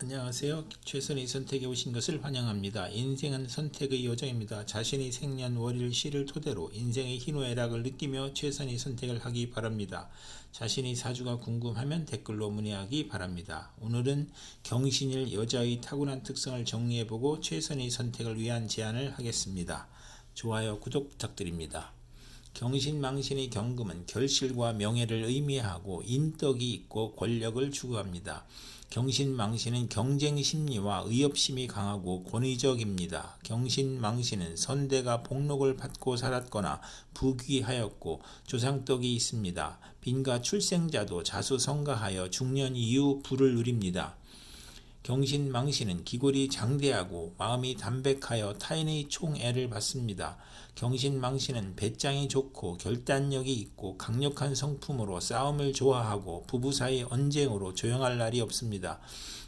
안녕하세요. 최선의 선택에 오신 것을 환영합니다. 인생은 선택의 여정입니다. 자신의 생년 월일 시를 토대로 인생의 희노애락을 느끼며 최선의 선택을 하기 바랍니다. 자신의 사주가 궁금하면 댓글로 문의하기 바랍니다. 오늘은 경신일 여자의 타고난 특성을 정리해보고 최선의 선택을 위한 제안을 하겠습니다. 좋아요, 구독 부탁드립니다. 경신망신의 경금은 결실과 명예를 의미하고 인덕이 있고 권력을 추구합니다. 경신망신은 경쟁 심리와 의협심이 강하고 권위적입니다. 경신망신은 선대가 복록을 받고 살았거나 부귀하였고 조상덕이 있습니다. 빈가 출생자도 자수성가하여 중년 이후 부를 누립니다. 경신망신은 기골이 장대하고 마음이 담백하여 타인의 총애를 받습니다. 경신망신은 배짱이 좋고 결단력이 있고 강력한 성품으로 싸움을 좋아하고 부부 사이 언쟁으로 조용할 날이 없습니다.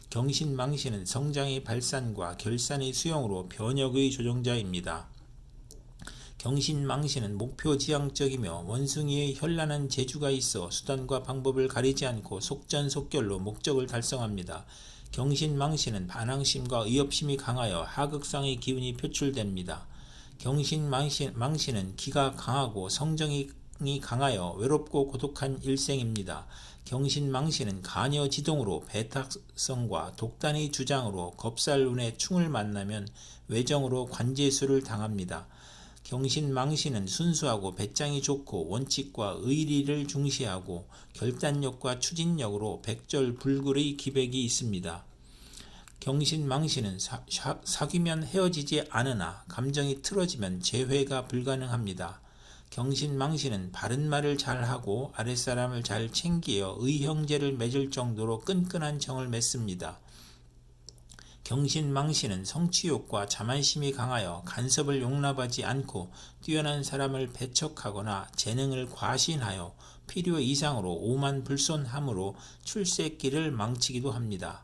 경신망신은 성장의 발산과 결산의 수용으로 변혁의 조종자입니다. 경신망신은 목표지향적이며 원숭이의 현란한 재주가 있어 수단과 방법을 가리지 않고 속전속결로 목적을 달성합니다. 경신망신은 반항심과 의협심이 강하여 하극상의 기운이 표출됩니다. 경신망신은 기가 강하고 성정이 강하여 외롭고 고독한 일생입니다. 경신망신은 가녀지동으로 배탁성과 독단의 주장으로 겁살운의 충을 만나면 외정으로 관제수를 당합니다. 경신망신은 순수하고 배짱이 좋고 원칙과 의리를 중시하고 결단력과 추진력으로 백절불굴의 기백이 있습니다. 경신망신은 사, 사 귀면 헤어지지 않으나 감정이 틀어지면 재회가 불가능합니다. 경신망신은 바른 말을 잘하고 아랫사람을 잘 챙기어 의형제를 맺을 정도로 끈끈한 정을 맺습니다. 경신망신은 성취욕과 자만심이 강하여 간섭을 용납하지 않고 뛰어난 사람을 배척하거나 재능을 과신하여 필요 이상으로 오만 불손함으로 출세길을 망치기도 합니다.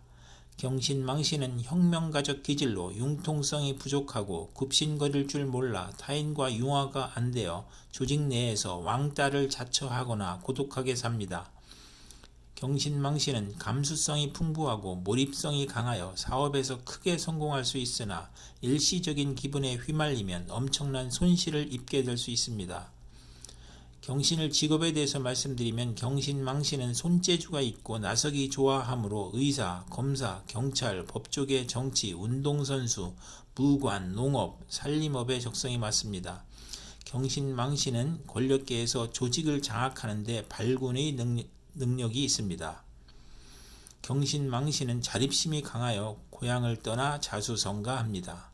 경신망신은 혁명가적 기질로 융통성이 부족하고 굽신거릴 줄 몰라 타인과 융화가 안 되어 조직 내에서 왕따를 자처하거나 고독하게 삽니다. 경신망신은 감수성이 풍부하고 몰입성이 강하여 사업에서 크게 성공할 수 있으나 일시적인 기분에 휘말리면 엄청난 손실을 입게 될 수 있습니다. 경신을 직업에 대해서 말씀드리면 경신망신은 손재주가 있고 나서기 좋아하므로 의사, 검사, 경찰, 법조계, 정치, 운동선수, 무관, 농업, 살림업에 적성이 맞습니다. 경신망신은 권력계에서 조직을 장악하는데 발군의 능력, 능력이 있습니다. 경신망신은 자립심이 강하여 고향을 떠나 자수성가합니다.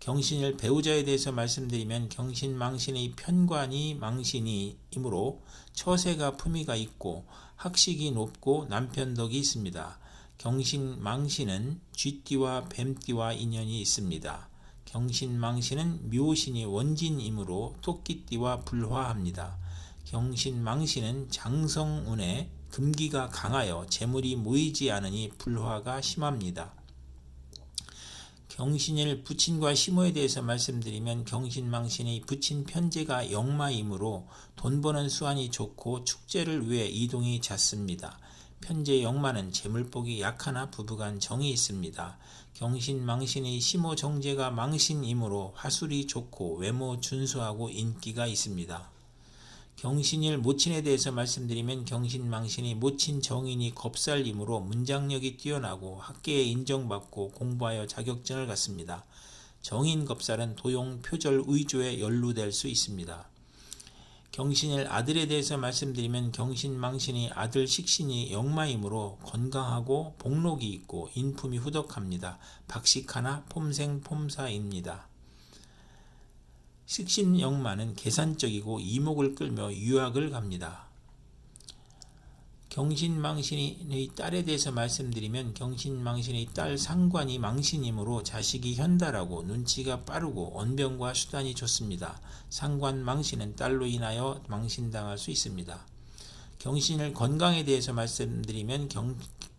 경신일 배우자에 대해서 말씀드리면 경신망신의 편관이 망신이이므로 처세가 품위가 있고 학식이 높고 남편덕이 있습니다. 경신망신은 쥐띠와 뱀띠와 인연이 있습니다. 경신망신은 묘신이 원진이므로 토끼띠와 불화합니다. 경신망신은 장성운에 금기가 강하여 재물이 모이지 않으니 불화가 심합니다. 경신일 부친과 시모에 대해서 말씀드리면 경신망신의 부친 편제가 영마이므로 돈 버는 수완이 좋고 축제를 위해 이동이 잦습니다. 편제 영마는 재물복이 약하나 부부간 정이 있습니다. 경신망신의 시모 정제가 망신이므로 화술이 좋고 외모 준수하고 인기가 있습니다. 경신일 모친에 대해서 말씀드리면 경신망신이 모친 정인이 겁살이므로 문장력이 뛰어나고 학계에 인정받고 공부하여 자격증을 갖습니다. 정인 겁살은 도용, 표절, 의조에 연루될 수 있습니다. 경신일 아들에 대해서 말씀드리면 경신망신이 아들 식신이 영마이므로 건강하고 복록이 있고 인품이 후덕합니다. 박식하나 폼생폼사입니다. 식신영마는 계산적이고 이목을 끌며 유학을 갑니다. 경신망신의 딸에 대해서 말씀드리면 경신망신의 딸 상관이 망신이므로 자식이 현달하고 눈치가 빠르고 언변과 수단이 좋습니다. 상관망신은 딸로 인하여 망신당할 수 있습니다. 경신을 건강에 대해서 말씀드리면 경,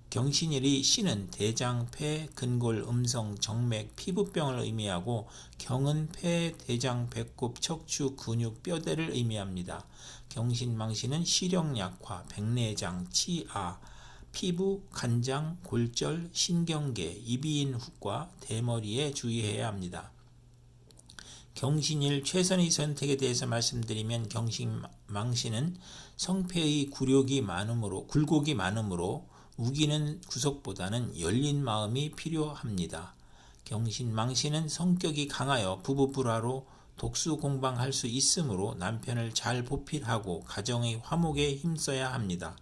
경신일이 신은 대장, 폐, 근골, 음성, 정맥, 피부병을 의미하고 경은 폐, 대장, 배꼽, 척추, 근육, 뼈대를 의미합니다. 경신망신은 시력 약화, 백내장, 치아, 피부, 간장, 골절, 신경계, 이비인 훅과 대머리에 주의해야 합니다. 경신일 최선의 선택에 대해서 말씀드리면 경신망신은 성패의 굴욕이 많으므로 굴곡이 많으므로 우기는 구속보다는 열린 마음이 필요합니다. 경신망신은 성격이 강하여 부부 불화로 독수 공방할 수 있으므로 남편을 잘 보필하고 가정의 화목에 힘써야 합니다.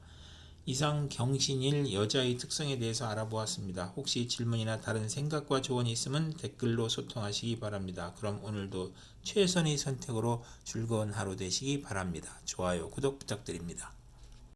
이상 경신일 여자의 특성에 대해서 알아보았습니다. 혹시 질문이나 다른 생각과 조언이 있으면 댓글로 소통하시기 바랍니다. 그럼 오늘도 최선의 선택으로 즐거운 하루 되시기 바랍니다. 좋아요, 구독 부탁드립니다.